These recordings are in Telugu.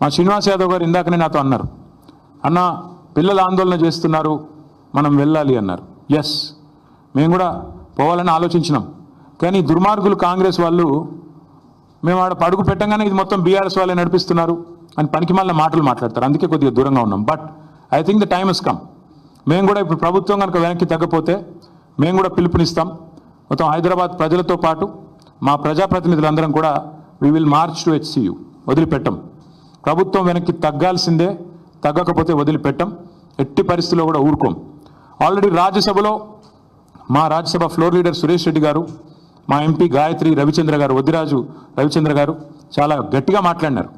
మా శ్రీనివాస్ యాదవ్ గారు ఇందాకనే నాతో అన్నారు. అన్న పిల్లలు ఆందోళన చేస్తున్నారు మనం వెళ్ళాలి అన్నారు. ఎస్ మేము కూడా పోవాలని ఆలోచించినాం. కానీ దుర్మార్గులు కాంగ్రెస్ వాళ్ళు మేము ఆడ పడుగు పెట్టంగానే ఇది మొత్తం బీఆర్ఎస్ వాళ్ళే నడిపిస్తున్నారు అని పనికి మళ్ళీ మాటలు మాట్లాడతారు. అందుకే కొద్దిగా దూరంగా ఉన్నాం. But I think the time is come మేము కూడా ఇప్పుడు ప్రభుత్వం కనుక వెనక్కి తగ్గపోతే మేము కూడా పిలుపునిస్తాం. మొత్తం హైదరాబాద్ ప్రజలతో పాటు మా ప్రజాప్రతినిధులందరం కూడా we will march to HCU వదిలిపెట్టం. ప్రభుత్వం వెనక్కి తగ్గాల్సిందే తగ్గకపోతే వదిలిపెట్టం. ఎట్టి పరిస్థితుల్లో కూడా ఊరుకోం. ఆల్రెడీ రాజ్యసభలో మా రాజ్యసభ ఫ్లోర్ లీడర్ సురేష్ రెడ్డి గారు మా ఎంపీ గాయత్రి రవిచంద్ర గారు వద్దిరాజు రవిచంద్ర గారు చాలా గట్టిగా మాట్లాడినారు.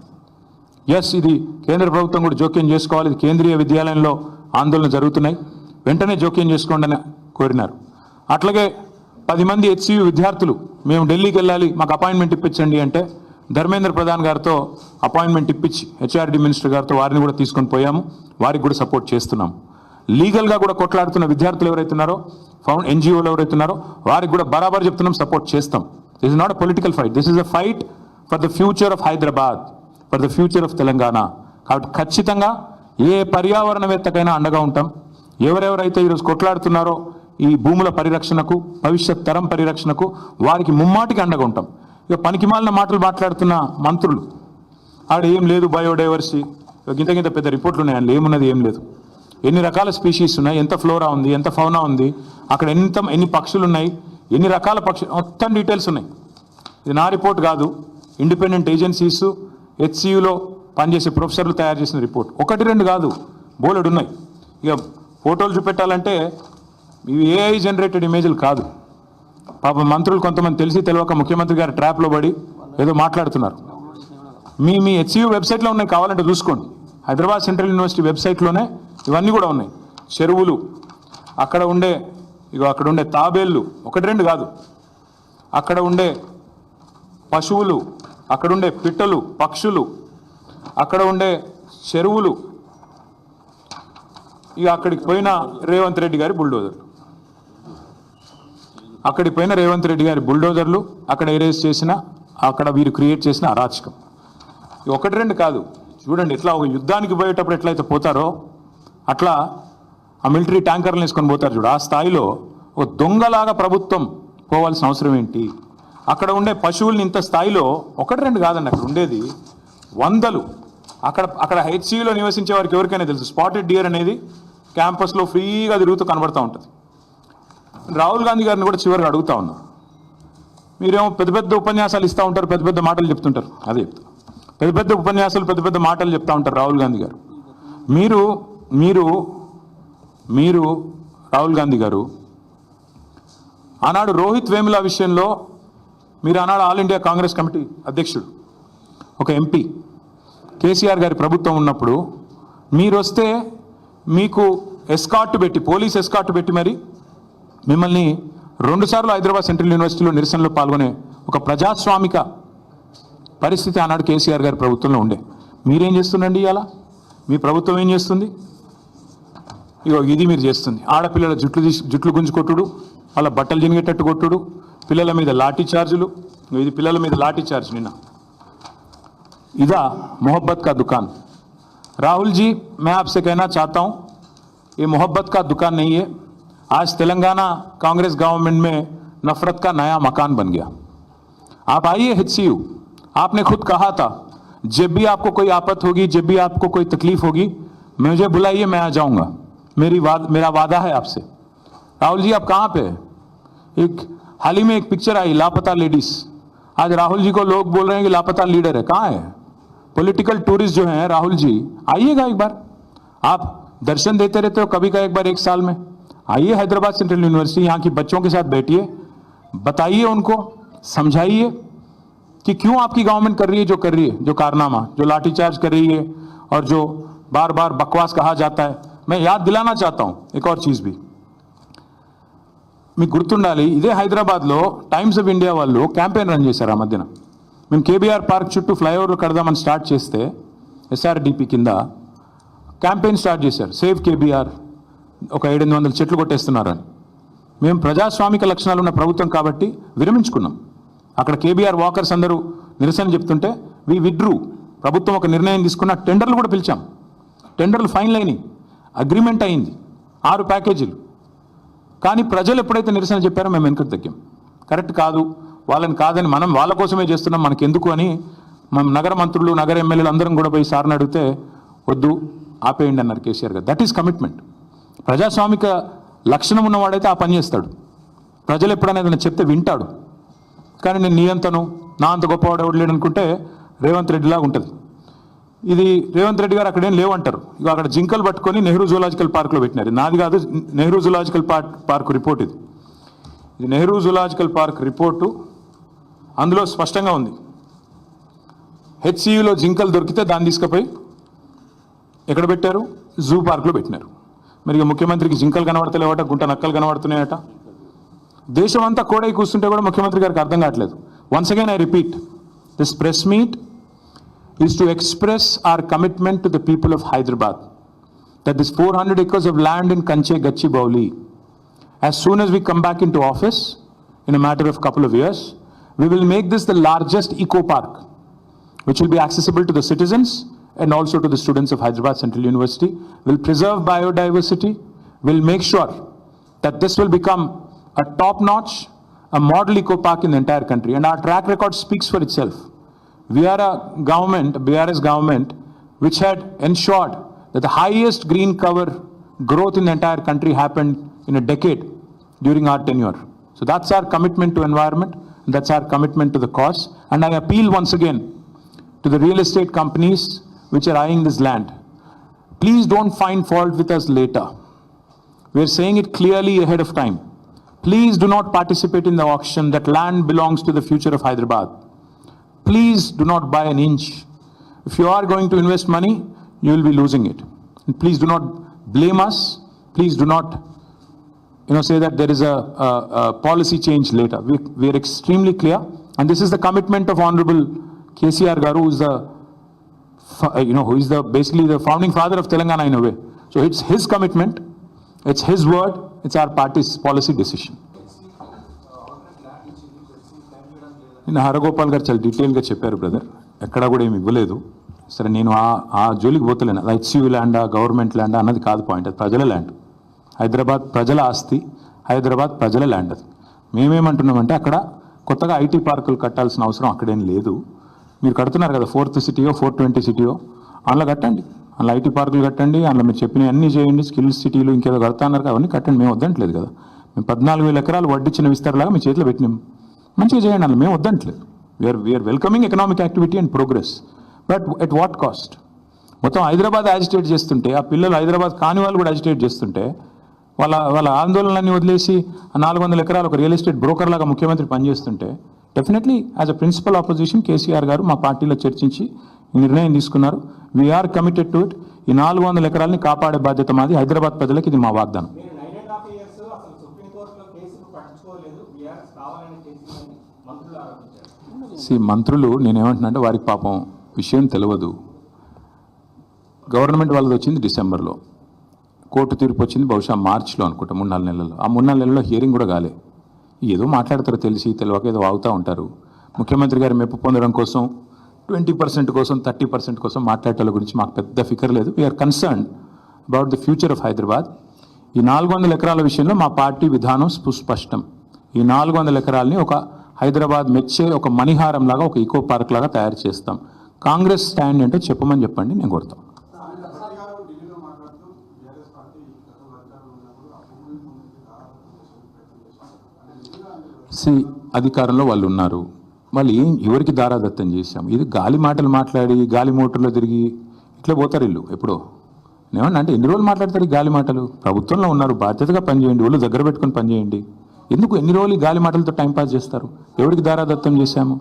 ఎస్ ఇది కేంద్ర ప్రభుత్వం కూడా జోక్యం చేసుకోవాలి. ఇది కేంద్రీయ విద్యాలయంలో ఆందోళన జరుగుతున్నాయి. వెంటనే జోక్యం చేసుకోండి అని కోరినారు. అట్లాగే పది మంది హెచ్సియు విద్యార్థులు మేము ఢిల్లీకి వెళ్ళాలి మాకు అపాయింట్మెంట్ ఇప్పించండి అంటే ధర్మేంద్ర ప్రధాన్ గారితో అపాయింట్మెంట్ ఇప్పించి హెచ్ఆర్డి మినిస్టర్ గారితో వారిని కూడా తీసుకొని పోయాము. వారికి కూడా సపోర్ట్ చేస్తున్నాం. లీగల్గా కూడా కొట్లాడుతున్న విద్యార్థులు ఎవరైతే ఉన్నారో ఫౌండ్ ఎన్జిఓలు ఎవరైతే ఉన్నారో వారికి కూడా బరాబర్ చెప్తున్నాం సపోర్ట్ చేస్తాం. This is not a political fight this is a fight for the future of Hyderabad for the future of Telangana కాబట్టి ఖచ్చితంగా ఏ పర్యావరణవేత్తకైనా అండగా ఉంటాం. ఎవరెవరైతే ఈరోజు కొట్లాడుతున్నారో ఈ భూముల పరిరక్షణకు భవిష్యత్ తరం పరిరక్షణకు వారికి ముమ్మాటికి అండగా ఉంటాం. ఇక పనికిమాలిన మాటలు మాట్లాడుతున్న మంత్రులు. ఆడ ఏం లేదు బయోడైవర్సీ. గింత గింత పెద్ద రిపోర్ట్లు ఉన్నాయి అందులో ఏమున్నది ఏం లేదు. ఎన్ని రకాల స్పీషీస్ ఉన్నాయి ఎంత ఫ్లోరా ఉంది ఎంత ఫౌనా ఉంది అక్కడ ఎంత ఎన్ని పక్షులు ఉన్నాయి ఎన్ని రకాల పక్షులు మొత్తం డీటెయిల్స్ ఉన్నాయి. ఇది నా రిపోర్ట్ కాదు ఇండిపెండెంట్ ఏజెన్సీస్ హెచ్సియులో పనిచేసే ప్రొఫెసర్లు తయారు చేసిన రిపోర్ట్. ఒకటి రెండు కాదు బోలెడు ఉన్నాయి ఇక ఫోటోలు చూపెట్టాలంటే ఇవి ఏఐ జనరేటెడ్ ఇమేజ్లు కాదు. పాప మంత్రులు కొంతమంది తెలిసి తెలియక ముఖ్యమంత్రి గారి ట్రాప్లో పడి ఏదో మాట్లాడుతున్నారు. మీ మీ హెచ్సియు వెబ్సైట్లో ఉన్నాయి కావాలంటే చూసుకోండి. హైదరాబాద్ సెంట్రల్ యూనివర్సిటీ వెబ్సైట్లోనే ఇవన్నీ కూడా ఉన్నాయి. చెరువులు అక్కడ ఉండే ఇక అక్కడ ఉండే తాబేళ్ళు ఒకటి రెండు కాదు. అక్కడ ఉండే పశువులు అక్కడ ఉండే పిట్టలు పక్షులు అక్కడ ఉండే చెరువులు. ఇక అక్కడికి పోయిన రేవంత్ రెడ్డి గారి బుల్డోజర్లు అక్కడికి పోయిన రేవంత్ రెడ్డి గారి బుల్డోజర్లు అక్కడ ఎరేజ్ చేసిన అక్కడ వీరు క్రియేట్ చేసిన అరాచకం. ఒకటి రెండు కాదు. చూడండి ఎట్లా ఒక యుద్ధానికి పోయేటప్పుడు ఎట్లయితే పోతారో అట్లా ఆ మిలిటరీ ట్యాంకర్లు వేసుకొని పోతారు చూడు. ఆ స్థాయిలో ఒక దొంగలాగా ప్రభుత్వం పోవాల్సిన అవసరం ఏంటి? అక్కడ ఉండే పశువుల్ని ఇంత స్థాయిలో ఒకటి రెండు కాదండి అక్కడ ఉండేది వందలు. అక్కడ అక్కడ హెచ్సిలో నివసించే వారికి ఎవరికైనా తెలుసు? స్పాటెడ్ డియర్ అనేది క్యాంపస్లో ఫ్రీగా తిరుగుతూ కనబడుతూ ఉంటుంది. రాహుల్ గాంధీ గారిని కూడా చివరికి అడుగుతా ఉన్నారు మీరేమో పెద్ద పెద్ద ఉపన్యాసాలు ఇస్తూ ఉంటారు పెద్ద పెద్ద మాటలు చెప్తుంటారు. అదే చెప్తా. పెద్ద పెద్ద ఉపన్యాసాలు పెద్ద పెద్ద మాటలు చెప్తూ ఉంటారు రాహుల్ గాంధీ గారు. మీరు మీరు మీరు రాహుల్ గాంధీ గారు ఆనాడు రోహిత్ వేముల విషయంలో మీరు ఆనాడు ఆల్ ఇండియా కాంగ్రెస్ కమిటీ అధ్యక్షుడు ఒక ఎంపీ కేసీఆర్ గారి ప్రభుత్వం ఉన్నప్పుడు మీరు వస్తే మీకు ఎస్కాట్ పెట్టి పోలీస్ ఎస్కాట్ పెట్టి మరి మిమ్మల్ని రెండుసార్లు హైదరాబాద్ సెంట్రల్ యూనివర్సిటీలో నిరసనలో పాల్గొనే ఒక ప్రజాస్వామిక పరిస్థితి ఆనాడు కేసీఆర్ గారి ప్రభుత్వంలో ఉండే మీరేం చేస్తుండండి ఇవాళ మీ ప్రభుత్వం ఏం చేస్తుంది ఇగో ఇది మీరు చేస్తుంది ఆడపిల్లల జుట్లు తీసి జుట్లు గుంజుకొట్టుడు వాళ్ళ బట్టలు చినిగేటట్టు కొట్టుడు పిల్లల మీద లాఠీ చార్జులు ఇగో ఇది పిల్లల మీద లాఠీ చార్జ్ నిన్న इदा मोहब्बत का दुकान राहुल जी मैं आपसे कहना चाहता हूं ये मोहब्बत का दुकान नहीं है आज तेलंगाना कांग्रेस गवर्नमेंट में नफरत का नया मकान बन गया। आप आइए हिस्सीयू आपने खुद कहा था, जब भी आपको कोई आपत होगी, जब भी आपको कोई तकलीफ़ होगी, मुझे बुलाइए, मैं आ जाऊँगा। मेरी वाद, मेरा वादा है आपसे। राहुल जी, आप कहाँ पे हैं? एक, हाल ही में एक पिक्चर आई, लापता लेडीज़। आज राहुल जी को लोग बोल रहे हैं कि लापता लीडर है। कहाँ है? पॉलिटिकल टूरिस्ट जो हैं, राहुल जी, आइएगा एक बार। आप दर्शन देते रहते हो कभी का एक बार एक साल में। आइए हैदराबाद सेंट्रल यूनिवर्सिटी यहाँ की बच्चों के साथ बैठिए बताइए उनको समझाइए कि क्यों आपकी गवर्नमेंट कर रही है जो कर रही है जो कारनामा जो लाठीचार्ज कर रही है और जो बार बार बकवास कहा जाता है मैं याद दिलाना चाहता हूं एक और चीज भी మీకు గుర్తుండాలి ఇదే హైదరాబాద్లో టైమ్స్ ఆఫ్ ఇండియా వాళ్ళు క్యాంపెయిన్ రన్ చేశారు ఆ మధ్యన మేము కేబీఆర్ పార్క్ చుట్టూ ఫ్లైఓవర్ కడదామని స్టార్ట్ చేస్తే ఎస్ఆర్డిపి కింద క్యాంపెయిన్ స్టార్ట్ చేశారు సేవ్ కేబీఆర్ ఒక ఏడెనిమిది వందల చెట్లు కొట్టేస్తున్నారని. మేము ప్రజాస్వామిక లక్షణాలు ఉన్న ప్రభుత్వం కాబట్టి విరమించుకున్నాం. అక్కడ కేబీఆర్ వాకర్స్ అందరూ నిరసన చెప్తుంటే వి విడ్రూ ప్రభుత్వం ఒక నిర్ణయం తీసుకున్న టెండర్లు కూడా పిలిచాం. టెండర్లు ఫైనల్ అయినాయి. అగ్రిమెంట్ అయింది. ఆరు ప్యాకేజీలు. కానీ ప్రజలు ఎప్పుడైతే నిరసన చెప్పారో మేము వెనుకకు తగ్గాం. కరెక్ట్ కాదు. వాళ్ళని కాదని మనం వాళ్ళ కోసమే చేస్తున్నాం. మనకి ఎందుకు అని మనం నగర మంత్రులు నగర ఎమ్మెల్యేలు అందరం కూడా పోయి సార్ని అడిగితే వద్దు ఆపేయండి అన్నారు కేసీఆర్ గారు. దట్ ఈస్ కమిట్మెంట్ ప్రజాస్వామిక లక్షణం ఉన్నవాడైతే ఆ పని చేస్తాడు. ప్రజలు ఎప్పుడైనా ఏదైనా చెప్తే వింటాడు. కానీ నేను నీ అంతను నా అంత గొప్పవాడు ఎవడు లేడనుకుంటే రేవంత్ రెడ్డిలాగా ఉంటుంది. ఇది రేవంత్ రెడ్డి గారు అక్కడేం లేవంటారు. ఇక అక్కడ జింకలు పట్టుకొని నెహ్రూ జూలాజికల్ పార్క్లో పెట్టినారు. నాది కాదు Nehru zoological park park report ఇది. ఇది నెహ్రూ జూలాజికల్ పార్క్ రిపోర్టు. అందులో స్పష్టంగా ఉంది. హెచ్సియులో జింకలు దొరికితే దాన్ని తీసుకుపోయి ఎక్కడ పెట్టారు? జూ పార్క్లో పెట్టినారు. మరి ముఖ్యమంత్రికి జింకలు కనబడతలేవట గుంట నక్కలు కనబడుతున్నాయట. దేశమంతా కోడై కూర్చుంటే కూడా ముఖ్యమంత్రి గారికి అర్థం కావట్లేదు. Once again I repeat this press meet is to express our commitment to the people of Hyderabad that this four hundred acres of land in Kancha Gachibowli as soon as we come back in to office in a matter of couple of years we will make this the largest eco park which will be accessible to the citizens and also to the students of Hyderabad Central University. Will preserve biodiversity. Will make sure that this will become a top-notch, a model eco park in the entire country. And our track record speaks for itself. We are a government, a BRS government, which had ensured that the highest green cover growth in the entire country happened in a decade during our tenure. So that's our commitment to environment, that's our commitment to the cause. And I appeal once again to the real estate companies which are eyeing this land. Please don't find fault with us later. We are saying it clearly ahead of time. Please do not participate in the auction. That land belongs to the future of Hyderabad please do not buy an inch. If you are going to invest money, you will be losing it. And please do not blame us. Please do not, you know, say that there is a, a, a policy change later. We, we are extremely clear, and this is the commitment of Honorable KCR Garu, who is the, you know, who is the basically the founding father of Telangana in a way. So it's his commitment, it's his word, it's our party's policy decision. నిన్న హరగోపాల్ గారు చాలా డీటెయిల్గా చెప్పారు బ్రదర్ ఎక్కడా కూడా ఏమి ఇవ్వలేదు. సరే నేను ఆ ఆ జోలికి పోతలేను. అది హెచ్సియు ల్యాండా గవర్నమెంట్ ల్యాండా అన్నది కాదు పాయింట్ అది ప్రజల ల్యాండ్. హైదరాబాద్ ప్రజల ఆస్తి హైదరాబాద్ ప్రజల ల్యాండ్ అది. మేమేమంటున్నామంటే అక్కడ కొత్తగా ఐటీ పార్కులు కట్టాల్సిన అవసరం అక్కడేం లేదు. మీరు కడుతున్నారు కదా ఫోర్త్ సిటీయో ఫోర్ ట్వంటీ సిటీయో అందులో కట్టండి. అందులో ఐటీ పార్కులు కట్టండి అందులో మీరు చెప్పిన అన్ని చేయండి స్కిల్స్ సిటీలు ఇంకేదో కడతానన్నారు కదా, అవన్నీ కట్టండి. మేము వద్దంటలేదు కదా. మేము పద్నాలుగు వేల ఎకరాలు వడ్డిచ్చిన విస్తారలాగా మీ చేతిలో పెట్టినాం. మంచిగా చేయండి అందులో మేము వద్దంటలేదు. We are we are welcoming economic activity and progress but at what cost మొత్తం హైదరాబాద్ యాజిటేట్ చేస్తుంటే ఆ పిల్లలు హైదరాబాద్ కాని వాళ్ళు కూడా యాజిటేట్ చేస్తుంటే వాళ్ళ వాళ్ళ ఆందోళనలన్నీ వదిలేసి ఆ నాలుగు వందల ఎకరాలు ఒక రియల్ ఎస్టేట్ బ్రోకర్ లాగా ముఖ్యమంత్రి పనిచేస్తుంటే definitely as a principal opposition KCR గారు మా పార్టీలో చర్చించి నిర్ణయం తీసుకున్నారు. వీఆర్ కమిటెడ్ టు ఇట్ ఈ నాలుగు వందల ఎకరాలని కాపాడే బాధ్యత మాది. హైదరాబాద్ ప్రజలకు ఇది మా వాగ్దానం. సి మంత్రులు నేనేమంటున్నా అంటే వారికి పాపం విషయం తెలియదు గవర్నమెంట్ వాళ్ళది వచ్చింది డిసెంబర్లో. కోర్టు తీర్పు వచ్చింది బహుశా మార్చిలో అనుకుంటా మూడు నాలుగు నెలల్లో. ఆ మూడు నాలుగు నెలల్లో హియరింగ్ కూడా కాలే. ఏదో మాట్లాడతారో తెలిసి తెలియక ఏదో వాగుతూ ఉంటారు. ముఖ్యమంత్రి గారి మెప్పు పొందడం కోసం ట్వంటీ పర్సెంట్ కోసం థర్టీ పర్సెంట్ కోసం మాట్లాడటం గురించి మాకు పెద్ద ఫికర్ లేదు. We are concern about the future of Hyderabad ఈ నాలుగు వందల ఎకరాల విషయంలో మా పార్టీ విధానం సుస్పష్టం ఈ నాలుగు వందల ఎకరాలని ఒక హైదరాబాద్ మెచ్చే ఒక మణిహారం లాగా ఒక ఈకో పార్క్ లాగా తయారు చేస్తాం. కాంగ్రెస్ స్టాండ్ ఏంటో చెప్పమని చెప్పండి నేను కోరుతాను సి అధికారంలో వాళ్ళు ఉన్నారు. వాళ్ళు ఏం ఎవరికి దారాదత్తం చేశాం? ఇది గాలి మాటలు మాట్లాడి గాలి మోటార్లో తిరిగి ఇట్లా పోతారు ఇల్లు ఎప్పుడో. ఏమన్నా అంటే ఎన్ని రోజులు మాట్లాడతారు గాలి మాటలు? ప్రభుత్వంలో ఉన్నారు బాధ్యతగా పనిచేయండి వాళ్ళు దగ్గర పెట్టుకొని పనిచేయండి ఎందుకు ఎన్ని రోజులు గాలి మాటలతో టైం పాస్ చేస్తారు? ఎవరికి దారాదత్తం చేశాము?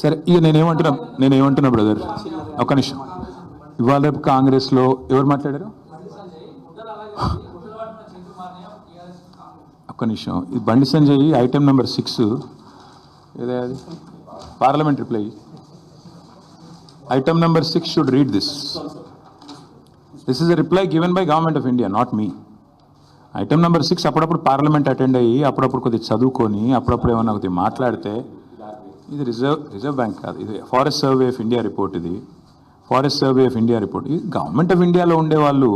సరే ఇక నేనేమంటున్నా నేనేమంటున్నా బ్రదర్ ఒక నిమిషం. ఇవాళ రేపు కాంగ్రెస్లో ఎవరు మాట్లాడారు? ఒక్క నిమిషం. ఇది Bandi Sanjay item number six ఏదే అది? Parliament reply item number six should read this this is a reply given by government of India not me item number six అప్పుడప్పుడు పార్లమెంట్ అటెండ్ అయ్యి అప్పుడప్పుడు కొద్దిగా చదువుకొని అప్పుడప్పుడు ఏమన్నా కొద్దిగా మాట్లాడితే ఇది రిజర్వ్ రిజర్వ్ బ్యాంక్ కాదు. ఇది forest survey of India report ఇది. Forest survey of India report ఇది గవర్నమెంట్ ఆఫ్ ఇండియాలో ఉండే వాళ్ళు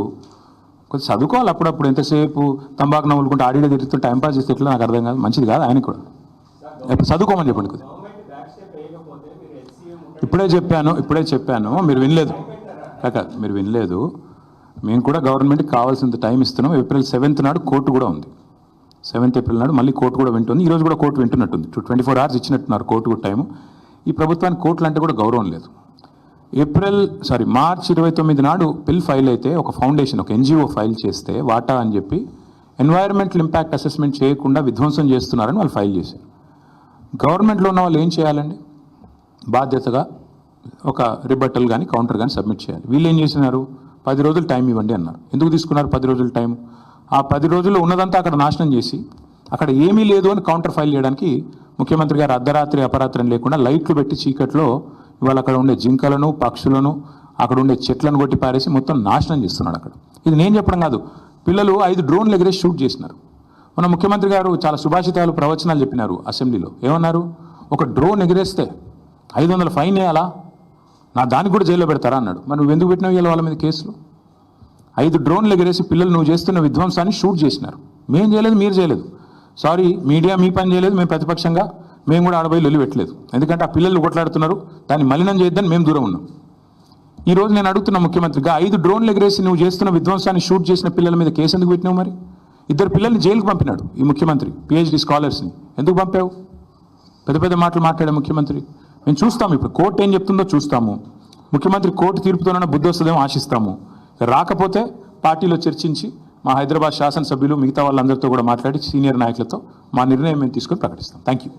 కొంచెం చదువుకోవాలి అప్పుడప్పుడు. ఎంతసేపు తంబాకు నవ్వులుకుంటే ఆడిడే టైం టైంపాస్ చేస్తే ఎట్లా? నాకు అర్థం కాదు. మంచిది కాదు ఆయన కూడా. ఎప్పుడు చదువుకోమని చెప్పండి కొద్దిగా. ఇప్పుడే చెప్పాను ఇప్పుడే చెప్పాను. మీరు వినలేదు. కాక మీరు వినలేదు. మేము కూడా గవర్నమెంట్కి కావాల్సినంత టైం ఇస్తున్నాం. ఏప్రిల్ సెవెంత్ నాడు కోర్టు కూడా ఉంది. సెవెంత్ ఏప్రిల్ నాడు మళ్ళీ కోర్టు కూడా వింటుంది. ఈరోజు కూడా కోర్టు వింటున్నట్టుంది. ట్వంటీ ఫోర్ అవర్స్ ఇచ్చినట్టున్నారు కోర్టు కూడా టైము. ఈ ప్రభుత్వానికి కోర్టులు అంటే కూడా గౌరవం లేదు. ఏప్రిల్ సారీ మార్చ్ ఇరవై తొమ్మిది నాడు పిల్ ఫైల్ అయితే ఒక ఫౌండేషన్ ఒక ఎన్జిఓ ఫైల్ చేస్తే వాటా అని చెప్పి ఎన్వైరన్మెంటల్ ఇంపాక్ట్ అసెస్మెంట్ చేయకుండా విధ్వంసం చేస్తున్నారని వాళ్ళు ఫైల్ చేశారు. గవర్నమెంట్లో ఉన్న వాళ్ళు ఏం చేయాలండి? బాధ్యతగా ఒక రిబట్టల్ కానీ కౌంటర్ కానీ సబ్మిట్ చేయాలి. వీళ్ళు ఏం చేసినారు పది రోజులు టైం ఇవ్వండి అన్నారు. ఎందుకు తీసుకున్నారు పది రోజులు టైం? ఆ పది రోజుల్లో ఉన్నదంతా అక్కడ నాశనం చేసి అక్కడ ఏమీ లేదు అని కౌంటర్ ఫైల్ చేయడానికి ముఖ్యమంత్రి గారు అర్ధరాత్రి అపరాత్రం లేకుండా లైట్లు పెట్టి చీకట్లో ఇవాళ అక్కడ ఉండే జింకలను పక్షులను అక్కడ ఉండే చెట్లను కొట్టి పారేసి మొత్తం నాశనం చేస్తున్నాడు అక్కడ. ఇది నేను చెప్పడం కాదు. పిల్లలు ఐదు డ్రోన్లు ఎగిరేసి షూట్ చేసినారు. మన ముఖ్యమంత్రి గారు చాలా సుభాషితాలు ప్రవచనాలు చెప్పినారు అసెంబ్లీలో. ఏమన్నారు? ఒక డ్రోన్ ఎగిరేస్తే ఐదు వందల ఫైన్ వేయాలా? నా దానికి కూడా జైల్లో పెడతారా అన్నాడు. మరి నువ్వు ఎందుకు పెట్టినావు ఇవాళ వాళ్ళ మీద కేసులు? ఐదు డ్రోన్లు ఎగిరేసి పిల్లలు నువ్వు చేస్తున్న విధ్వంసాన్ని షూట్ చేసినారు. మేము చేయలేదు మీరు చేయలేదు. సారీ మీడియా మీ పని చేయలేదు మేము ప్రతిపక్షంగా మేము కూడా ఆడబోయి లొల్లి పెట్టలేదు. ఎందుకంటే ఆ పిల్లలు కొట్లాడుతున్నారు దాన్ని మలినం చేయొద్దని మేము దూరం ఉన్నాం. ఈ రోజు నేను అడుగుతున్న ముఖ్యమంత్రిగా ఐదు డ్రోన్లు ఎగరేసి నువ్వు చేస్తున్న విధ్వంసాన్ని షూట్ చేసిన పిల్లల మీద కేసు ఎందుకు పెట్టినావు మరి? ఇద్దరు పిల్లల్ని జైలుకు పంపినాడు ఈ ముఖ్యమంత్రి పిహెచ్డి స్కాలర్స్ని ఎందుకు పంపావు? పెద్ద పెద్ద మాటలు మాట్లాడే ముఖ్యమంత్రి. మేము చూస్తాము ఇప్పుడు కోర్టు ఏం చెప్తుందో చూస్తాము. ముఖ్యమంత్రి కోర్టు తీర్పుతోనైనా బుద్ధి వస్తుందేమో ఆశిస్తాము. రాకపోతే పార్టీలో చర్చించి మా హైదరాబాద్ శాసనసభ్యులు మిగతా వాళ్ళందరితో కూడా మాట్లాడి సీనియర్ నాయకులతో మా నిర్ణయం మేము తీసుకొని ప్రకటిస్తాం. Thank you